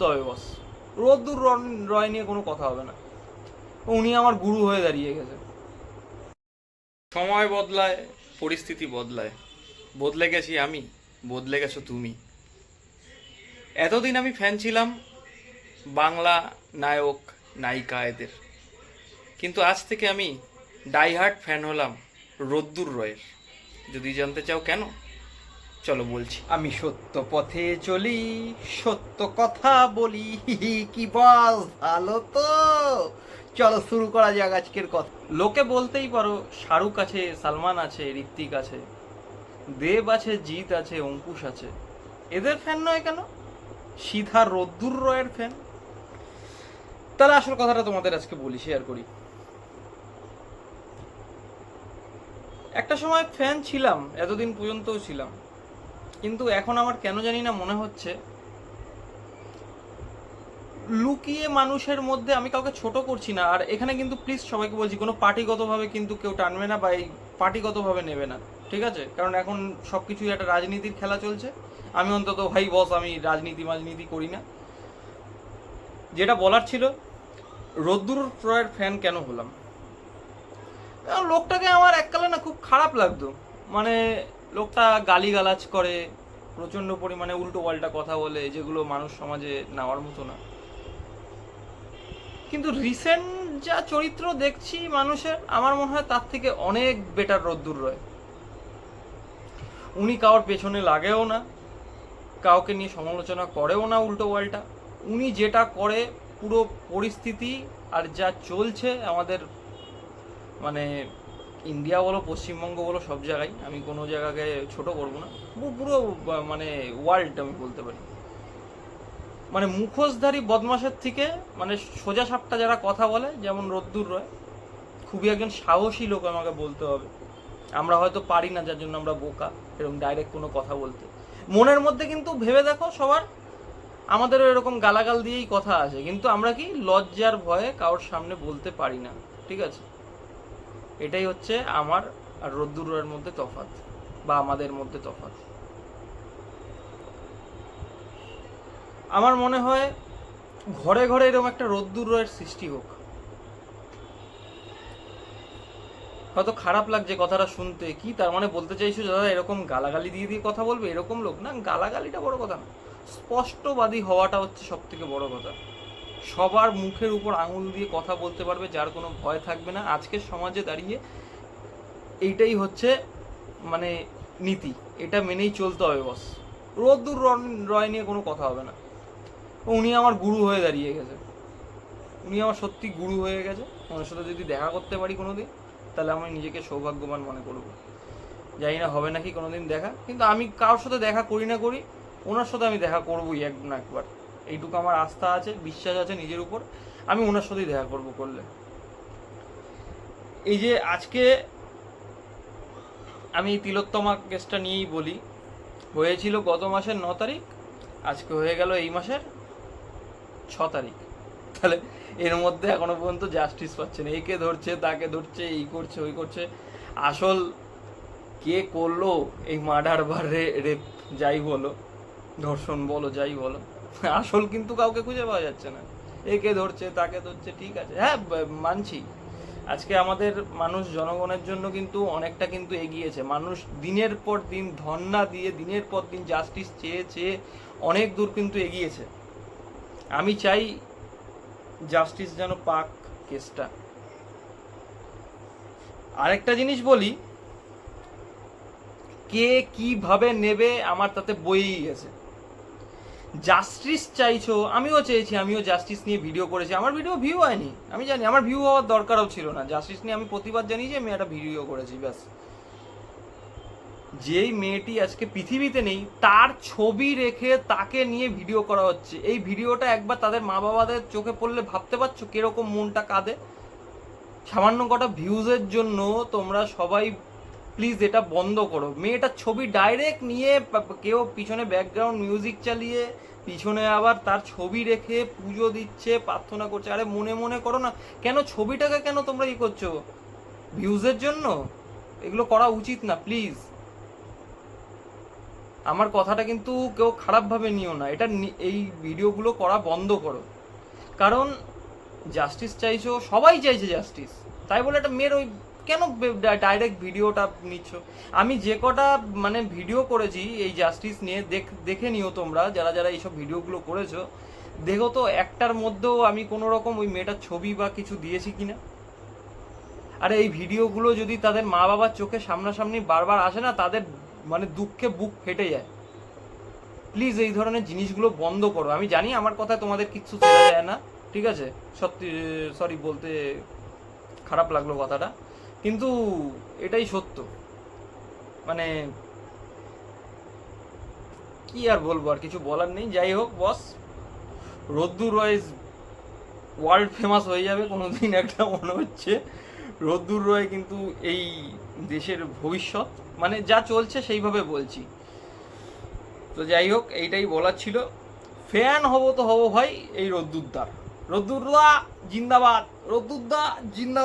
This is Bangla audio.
চলতে হবে বস রোদ্দুর রয় নিয়ে কোনো কথা হবে না। উনি আমার গুরু হয়ে দাঁড়িয়ে গেছে। সময় বদলায়, পরিস্থিতি বদলায়। বদলে গেছি আমি, বদলে গেছো তুমি। এতদিন আমি ফ্যান ছিলাম বাংলা নায়ক, নায়িকা এদের। কিন্তু আজ থেকে আমি ডাইহার্ট ফ্যান হলাম রোদ্দুর রয়ের। যদি জানতে চাও কেন? চলো বলছি। আমি সত্য পথে চলি, সত্য কথা বলি কি বল ভালো তো। চলো শুরু করা যাক আজকের কথা। লোকে বলতেই পারো, শাহরুখ আছে, সালমান আছে, ঋত্বিক আছে, দেব আছে, জিৎ আছে, অঙ্কুশ আছে। এদের ফ্যান নয় কেন? সিধা রোদ্দুর রয়ের ফ্যান তাহলে আসল কথাটা তোমাদের আজকে বলি শেয়ার করি। একটা সময় ফ্যান ছিলাম, এতদিন পর্যন্তও ছিলাম। কিন্তু এখন আমার কেন জানি না মনে হচ্ছে, লুকিয়ে মানুষের মধ্যে আমি কাউকে ছোট করছি না। আর এখানে কিন্তু প্লিজ সবাইকে বলছি, কোনো পার্টিগতভাবে কিন্তু কেউ টানবে না বা এই পার্টিগতভাবে নেবে না, ঠিক আছে? কারণ এখন সব কিছুই একটা রাজনীতির খেলা চলছে। আমি অন্তত ভাই বস আমি রাজনীতি মাজনীতি করি না। যেটা বলার ছিল, রোদ্দুর প্রয়ের ফ্যান কেন হলাম? লোকটাকে আমার এককালে না খুব খারাপ লাগতো। মানে লোকটা গালিগালাজ করে, প্রচণ্ড পরিমাণে উল্টো পাল্টা কথা বলে, যেগুলো মানুষ সমাজে নেওয়ার মতো না। কিন্তু রিসেন্ট যা চরিত্র দেখছি মানুষের, আমার মনে হয় তার থেকে অনেক বেটার রোদ্দুর রয়। উনি কারোর পেছনে লাগেও না, কাউকে নিয়ে সমালোচনা করেও না উল্টো পাল্টা। উনি যেটা করে, পুরো পরিস্থিতি আর যা চলছে আমাদের মানে ইন্ডিয়া বলো, পশ্চিমবঙ্গ বলো, সব জায়গায়। আমি কোনো জায়গাকে ছোট করব না। পুরো মানে ওয়ার্ল্ড আমি বলতে পারি। মানে মুখোশধারী বদমাসের থেকে মানে সোজা সাপটা যারা কথা বলে, যেমন রোদ্দুর রয়, খুবই একজন সাহসী লোক আমাকে বলতে হবে। আমরা হয়তো পারি না, যার জন্য আমরা বোকা, এরকম ডাইরেক্ট কোনো কথা বলতে। মনের মধ্যে কিন্তু ভেবে দেখো সবার, আমাদেরও এরকম গালাগাল দিয়েই কথা আছে কিন্তু আমরা কি লজ্জার ভয়ে কারোর সামনে বলতে পারি না, ঠিক আছে? এটাই হচ্ছে আমার আর রোদ্দুরের মধ্যে তফাৎ বা আমাদের মধ্যে তফাৎ। আমার মনে হয় ঘরে ঘরে এরকম একটা রোদ্দুর রয়ের সৃষ্টি হোক। হয়তো খারাপ লাগছে কথাটা শুনতে কি তার মানে বলতে চাইছো দাদা, এরকম গালাগালি দিয়ে দিয়ে কথা বলবে? এরকম লোক না, গালাগালিটা বড় কথা না। স্পষ্টবাদী হওয়াটা হচ্ছে সব থেকে বড় কথা। সবার মুখের উপর আঙুল দিয়ে কথা বলতে পারবে, যার কোনো ভয় থাকবে না। আজকের সমাজে দাঁড়িয়ে এইটাই হচ্ছে মানে নীতি। এটা মেনেই চলতে হবে, বস। রোদ্দুর রয় নিয়ে কোনো কথা হবে না। উনি আমার গুরু হয়ে দাঁড়িয়ে গেছে। উনি আমার সত্যি গুরু হয়ে গেছে। ওনার সাথে যদি দেখা করতে পারি কোনো দিন তাহলে আমি নিজেকে সৌভাগ্যবান মনে করব। জানি না হবে নাকি কোনোদিন দেখা। কিন্তু আমি কারোর সাথে দেখা করি না করি, ওনার সাথে আমি দেখা করবোই এক না একবার। এইটুকু আমার আস্থা আছে, বিশ্বাস আছে নিজের উপর। আমি ওনার সাথেই দেখা করব করলে। এই যে আজকে আমি তিলোত্তমা কেসটা নিয়েই বলি। হয়েছিল গত মাসের ন তারিখ, আজকে হয়ে গেল এই মাসের ছ তারিখ। তাহলে এর মধ্যে এখনও পর্যন্ত জাস্টিস পাচ্ছে না। একে ধরছে, তাকে ধরছে, এই করছে, ওই করছে। আসল কে করল এই মার্ডার বা রেপ, যাই বলো, ধর্ষণ বলো, যাই বলো। আসল কিন্তু কাউকে খুঁজে পাওয়া যাচ্ছে না। একে ধরছে, তাকে ধরছে, ঠিক আছে। হ্যাঁ মানছি। আজকে আমাদের মানুষ জনগণের জন্য কিন্তু অনেকটা কিন্তু এগিয়েছে। মানুষ দিনের পর দিন ধর্না দিয়ে, দিনের পর দিন জাস্টিস চেয়ে চেয়ে অনেক দূর কিন্তু এগিয়েছে। আমি চাই জাস্টিস যেন পাক কেসটা। আরেকটা জিনিস বলি, কে কীভাবে নেবে আমার তাতে বইই গেছে। জাস্টিস চাইছো, আমিও চেয়েছি, আমিও জাস্টিস নিয়ে ভিডিও করেছি। আমার ভিডিও ভিউ হয়নি, আমি জানি, আমার ভিউ হওয়ার দরকারও ছিল না। জাস্টিস নিয়ে আমি প্রতিবাদ জানিয়েছি, আমি একটা ভিডিও করেছি, ব্যাস। যেই মেয়েটি আজকে পৃথিবীতে নেই, তার ছবি রেখে তাকে নিয়ে ভিডিও করা হচ্ছে। এই ভিডিওটা একবার তাদের মা বাবাদের চোখে পড়লে ভাবতে পারছ কীরকম মনটা কাঁদে? সামান্য কটা ভিউজের জন্য তোমরা সবাই প্লিজ এটা বন্ধ করো। মেয়েটার ছবি ডাইরেক্ট নিয়ে কেউ পিছনে ব্যাকগ্রাউন্ড মিউজিক চালিয়ে পিছনে আবার তার ছবি রেখে পুজো দিচ্ছে, প্রার্থনা করছে। আরে মনে মনে করো না, কেন ছবিটাকে কেন তোমরা ই করছ? ভিউজের জন্য? এগুলো করা উচিত না প্লিজ আমার কথাটা কিন্তু কেউ খারাপভাবে নিও না। এটা এই ভিডিওগুলো করা বন্ধ করো। কারণ জাস্টিস চাইছো, সবাই চাইছে জাস্টিস তাই বলে একটা মেয়ের ওই কেন ডাইরেক্ট ভিডিওটা নিচ্ছ? আমি যে কটা মানে ভিডিও করেছি এই জাস্টিস নিয়ে, দেখ, দেখে নিও তোমরা, যারা যারা এইসব ভিডিওগুলো করেছ। দেখো তো, একটার মধ্যেও আমি কোনো রকম ওই মেয়েটার ছবি বা কিছু দিয়েছি কিনা? আরে, এই ভিডিওগুলো যদি তাদের মা বাবার চোখে সামনাসামনি বারবার আসে না, তাদের মানে দুঃখে বুক ফেটে যায়। প্লিজ এই ধরনের জিনিসগুলো বন্ধ করো। আমি জানি আমার কথা তোমাদের কিচ্ছু চেনা যায় না, ঠিক আছে? সত্যি, সরি, বলতে খারাপ লাগল কথাটা। কিন্তু এটাই সত্য। মানে কি আর বলব আর কিছু বলার নেই। যাই হোক বস রোদ্দুর রয়েস ওয়ার্ল্ড ফেমাস হয়ে যাবে, কোনোদিন একটা মনে হচ্ছে। রোদ্দুর রয় কিন্তু এই দেশের ভবিষ্যৎ। মানে যা চলছে সেইভাবে বলছি। তো যাই হোক, এইটাই বলার ছিল। ফ্যান হব তো হব ভাই এই রোদ্দুরদার। রোদ্দুরদা জিন্দাবাদ। রোদ্দুরদা জিন্দাবাদ।